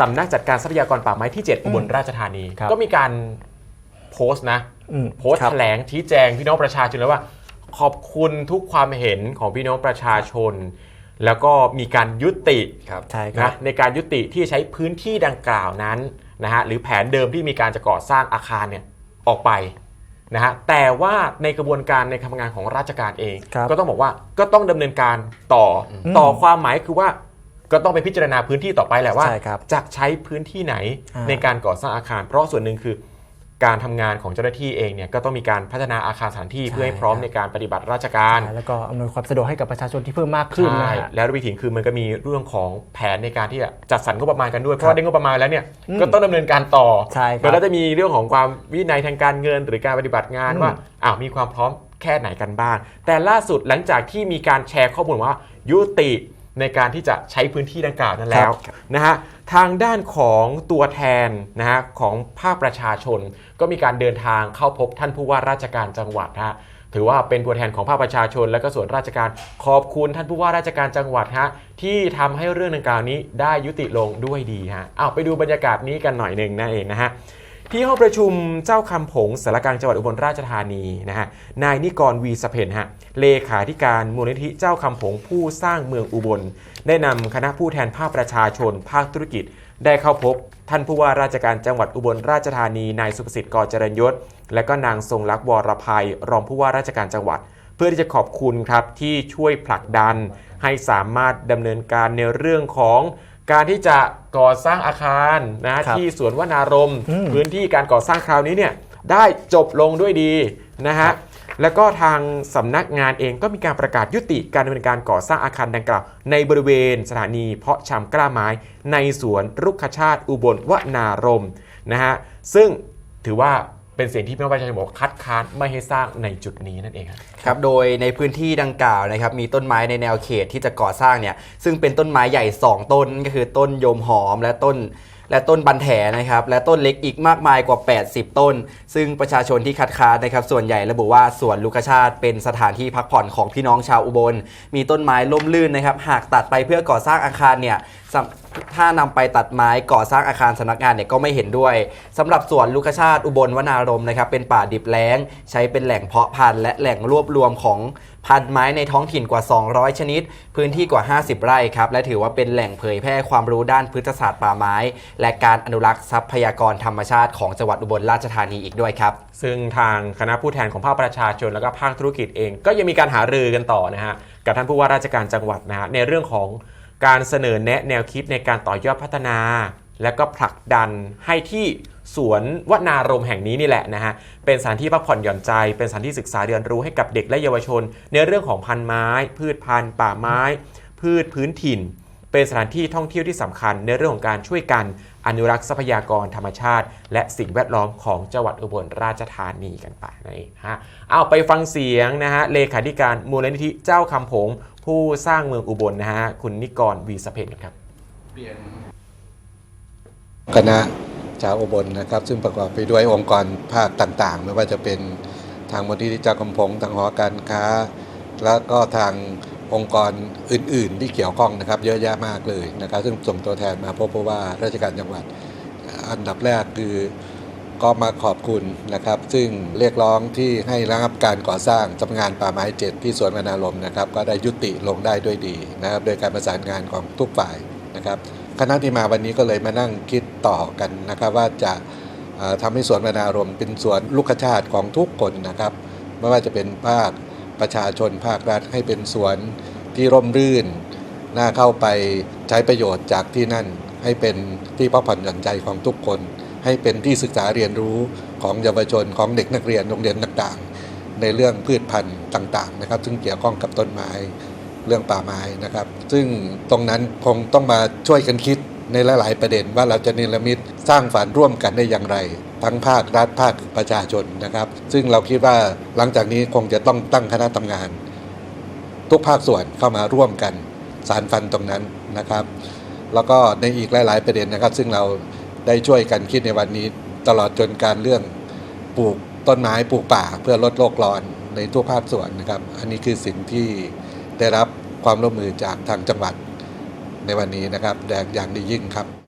สำนักจัดการทรัพยากรป่าไม้ที่ 7 อุบลราชธานี ครับก็มีการโพสต์นะ อืมโพสต์ครับ แถลงชี้แจงพี่น้องประชาชนแล้วว่า ขอบคุณทุกความเห็นของพี่น้องประชาชน แล้วก็มีการยุติ ครับใช่ครันะบในการยุติที่ใช้พื้นที่ดังกล่าวนั้นนะฮะหรือแผนเดิมที่มีการจะก่อสร้างอาคารเนี่ยออกไปนะฮะแต่ว่าในกระบวนการในทำงานของราชการเอง ครับก็ต้องบอกว่าก็ต้องดำเนินการต่ออมต่อความหมายคือว่า ก็ต้องไปพิจารณาพื้นที่ต่อไปแหละว่า ใช่ครับจะใช้พื้นที่ไหนอ่า ในการก่อสร้างอาคาร เพราะส่วนหนึ่งคือ การทำงานของเจ้าหน้าที่เองเนี่ยก็ต้องมีการพัฒนาอาคารสถานที่เพื่อให้พร้อมในการปฏิบัติราชการ แล้วก็อำนวยความสะดวกให้กับประชาชนที่เพิ่มมากขึ้นนะใช่ฮะ แล้ววิถีคือมันก็มีเรื่องของแผนในการที่จะจัดสรรงบประมาณกันด้วย เพราะว่าได้งบประมาณแล้วเนี่ยอืมก็ต้องดำเนินการต่อใช่ครับแล้วก็จะมีเรื่องของความวินัยทางการเงิน หรือการปฏิบัติงานอืม ว่าอ้าวมีความพร้อมแค่ไหนกันบ้างแต่ล่าสุดหลังจากที่มีการแชร์ข้อมูลว่ายุติ ในการที่จะใช้พื้นที่ดังกล่าวนั้นแล้วนะฮะทางด้านของตัวแทนนะฮะของภาคประชาชน ก็มีการเดินทางเข้าพบท่านผู้ว่าราชการจังหวัดฮะถือว่าเป็นตัวแทนของภาคประชาชน และก็ส่วนราชการขอบคุณท่านผู้ว่าราชการจังหวัดฮะที่ทำให้เรื่องดังกล่าวนี้ได้ยุติลงด้วยดีฮะอ้าวไปดูบรรยากาศนี้กันหน่อยหนึ่งนั่นเองนะฮะ ที่ห้องประชุมเจ้าคำผงสารกลางจังหวัดอุบลราชธานีนะฮะ นายนิกรวีสเพนฮะ เลขาธิการมูลนิธิเจ้าคำผงผู้สร้างเมืองอุบล ได้นำคณะผู้แทนภาคประชาชน ภาคธุรกิจ ได้เข้าพบ ท่านผู้ว่าราชการจังหวัดอุบลราชธานี นายสุภสิทธิ์กอเจริญยศ และก็นางทรงลักษณ์วรภัย รองผู้ว่าราชการจังหวัด เพื่อที่จะขอบคุณครับที่ช่วยผลักดัน ให้สามารถดำเนินการในเรื่องของ การที่จะก่อสร้างอาคารนะครับที่สวนวนารมณ์อืม พื้นที่การก่อสร้างคราวนี้เนี่ยได้จบลงด้วยดีนะฮะแล้วก็ทางสำนักงานเองก็มีการประกาศยุติการดำเนินการก่อสร้างอาคารดังกล่าว ในบริเวณสถานีเพาะชำกล้าไม้ในสวนรุกขชาติอุบลวนารมณ์นะฮะซึ่งถือว่า เป็นเสียงที่พี่น้องประชาชนบอกคัดค้านไม่ให้สร้างในจุดนี้นั่นเองครับโดยในพื้นที่ดังกล่าวนะครับมีต้นไม้ในแนวเขตที่จะก่อสร้างเนี่ยซึ่งเป็นต้นไม้ใหญ่ 2 ต้นก็คือต้นโยมหอมและต้นและต้นบันแถนะครับและต้นเล็กอีกมากมายกว่า 80 ต้น ซึ่งประชาชนที่คัดค้านนะครับส่วนใหญ่ระบุว่าสวนลูกชาติเป็นสถานที่พักผ่อนของพี่น้องชาวอุบล มีต้นไม้ล่มลื่นนะครับหากตัดไปเพื่อก่อสร้างอาคารเนี่ยสำถ้านำไปตัดไม้ก่อสร้างอาคารสำนักงานเนี่ยก็ไม่เห็นด้วยสำหรับสวนลูกชาติอุบลวนารมณ์นะครับเป็นป่าดิบแล้ง ใช้เป็นแหล่งเพาะพันธุ์และแหล่งรวบรวมของพันธุ์ไม้ในท้องถิ่นกว่า 200 ชนิด พื้นที่กว่า 50 ไร่ครับ และถือว่าเป็นแหล่งเผยแพร่ความรู้ด้านพฤกษศาสตร์ป่าไม้ และการอนุรักษ์ทรัพยากรธรรมชาติของจังหวัดอุบลราชธานีอีกด้วยครับ ซึ่งทางคณะผู้แทนของภาคประชาชนแล้วก็ภาคธุรกิจเอง ก็ยังมีการหารือกันต่อนะฮะกับท่านผู้ว่าราชการจังหวัดนะฮะในเรื่องของ การเสนอแนะแนวคิดในการต่อยอดพัฒนา และก็ผลักดันให้ที่สวนวนารมแห่งนี้นี่แหละนะฮะ เป็นสถานที่พักผ่อนหย่อนใจ เป็นสถานที่ศึกษาเรียนรู้ให้กับเด็กและเยาวชน ในเรื่องของพันไม้ พืชพันธุ์ป่าไม้ พืชพื้นถิ่น เป็นสถานที่ท่องเที่ยวที่สำคัญ ในเรื่องของการช่วยกันอนุรักษ์ทรัพยากรธรรมชาติ และสิ่งแวดล้อมของจังหวัดอุบลราชธานีกันไปนั่ฮะเอาไปฟังเสียงนะฮะเลขาธิการมูลนิธิเจ้าคำผง ผู้สร้างเมืองอุบลนะฮะคุณนิกรวีสเพนครับคณะชาวอุบลนะครับ ซึ่งประกอบไปด้วยองค์กรภาคต่างๆ ไม่ว่าจะเป็นทางมูลนิธิเจ้ากำพงทางหอการค้า แล้วก็ทางองค์กรอื่น ๆ ที่เกี่ยวข้องนะครับ เยอะแยะมากเลยนะครับ ซึ่งส่งตัวแทนมาพบเพราะว่าราชการจังหวัดอันดับแรกคือ ก็มาขอบคุณนะครับ ซึ่งเรียกร้องที่ให้ระงับการก่อสร้างสำนักงานป่าไม้เจ็ดที่สวนวนารมนะครับ ก็ได้ยุติลงได้ด้วยดีนะครับ โดยการประสานงานของทุกฝ่ายนะครับคณะที่มาวันนี้ก็เลยมานั่งคิดต่อกันนะครับว่าจะเอ่อทำให้สวนวนารมเป็นสวนลูกชาติของทุกคนนะครับ ไม่ว่าจะเป็นภาคประชาชนภาครัฐให้เป็นสวนที่ร่มรื่น น่าเข้าไปใช้ประโยชน์จากที่นั่นให้เป็นที่พักผ่อนหย่อนใจของทุกคน ให้เป็นที่ศึกษาเรียนรู้ของเยาวชนของเด็กนักเรียนโรงเรียนต่างๆ ในเรื่องพืชพันธุ์ต่างๆนะครับ ซึ่งเกี่ยวข้องกับต้นไม้เรื่องป่าไม้นะครับ ซึ่งตรงนั้นคงต้องมาช่วยกันคิดในหลาย ๆ ประเด็นว่าเราจะเนรมิตสร้างฝันร่วมกันได้อย่างไร ทั้งภาครัฐภาคประชาชนนะครับ ซึ่งเราคิดว่าหลังจากนี้คงจะต้องตั้งคณะทำงาน ทุกภาคส่วนเข้ามาร่วมกันสารฟันตรงนั้นนะครับ แล้วก็ในอีกหลาย ๆ ประเด็นนะครับ ซึ่งเรา ได้ช่วยกันคิดในวันนี้ตลอดจนการเรื่องปลูกต้นไม้ปลูกป่าเพื่อลดโลกร้อนในทุกภาคส่วนนะครับ อันนี้คือสิ่งที่ได้รับความร่วมมือจากทางจังหวัดในวันนี้นะครับแดงอย่างดียิ่งครับ